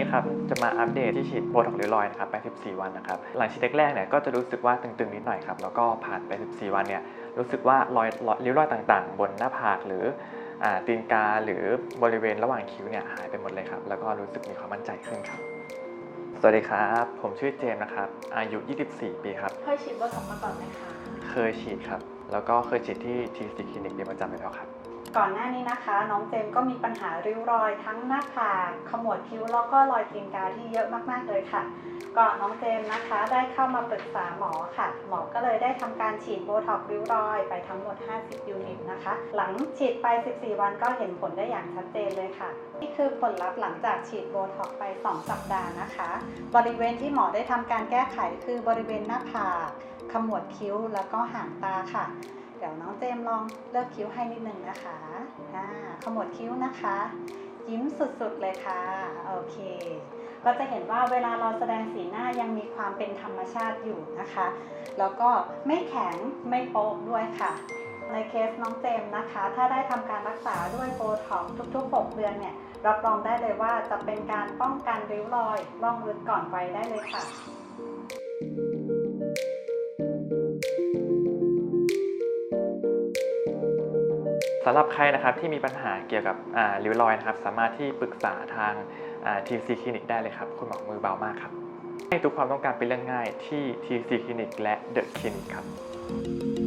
นี้ครับจะมาอัปเดตที่ฉีดโบท็อกซ์ริ้วรอยนะครับไป 14 วันนะครับหลังฉีดแรกๆเนี่ยก็จะรู้สึกว่าตึงๆนิดหน่อยครับแล้วก็ผ่านไป 14 วันเนี่ยรู้สึกว่ารอยรอยริ้วรอยต่างๆ บนหน้าผากหรืออ่าตีนกาหรือบริเวณระหว่างคิ้วเนี่ยหายไปหมดเลยครับแล้วก็รู้สึกมีความมั่นใจขึ้นครับสวัสดีครับ ผมชื่อเจมส์นะครับ อายุ 24 ปีครับ เคยฉีดโบท็อกซ์มาก่อนไหมคะ เคยฉีดครับ แล้วก็เคยฉีดที่ทีซีคลินิกเป็นประจำอยู่แล้วครับ ก่อนหน้านี้นะคะ น้องเจมก็มีปัญหาริ้วรอยทั้งหน้าผากขมวดคิ้วแล้วก็รอยตีนกาที่เยอะมากๆเลยค่ะ ก็น้องเจมนะคะได้เข้ามาปรึกษาหมอค่ะ หมอก็เลยได้ทำการฉีดโบท็อกซ์ริ้วรอยไปทั้งหมด 50 ยูนิตนะคะ หลังฉีดไป 14 วันก็เห็นผลได้อย่างชัดเจนเลยค่ะ นี่คือผลลัพธ์หลังจากฉีดโบท็อกซ์ไป 2 สัปดาห์นะคะ บริเวณที่หมอได้ทำการแก้ไขคือบริเวณหน้าผากขมวดคิ้วแล้วก็หางตาค่ะ เดี๋ยวน้องเจมลองเลือกคิ้วให้นิดนึงนะคะอ่าขมวดคิ้วนะคะ ยิ้มสุดๆเลยค่ะ โอเค ก็จะเห็นว่าเวลาเราแสดงสีหน้ายังมีความเป็นธรรมชาติอยู่นะคะ แล้วก็ไม่แข็งไม่โป๊กด้วยค่ะ ในเคสน้องเจมนะคะ ถ้าได้ทำการรักษาด้วยโบท็อกทุกๆ 6 เดือนเนี่ย รับรองได้เลยว่าจะเป็นการป้องกันริ้วรอยร่องลึกก่อนวัยได้เลยค่ะ สำหรับใครนะครับที่มีปัญหาเกี่ยวกับริ้วรอยนะครับสามารถที่ปรึกษาทางทีซีคลินิกได้เลยครับ คุณหมอมือเบามากครับ ให้ทุกความต้องการเป็นเรื่องง่ายที่ทีซีคลินิกและเดอะคลินิกครับ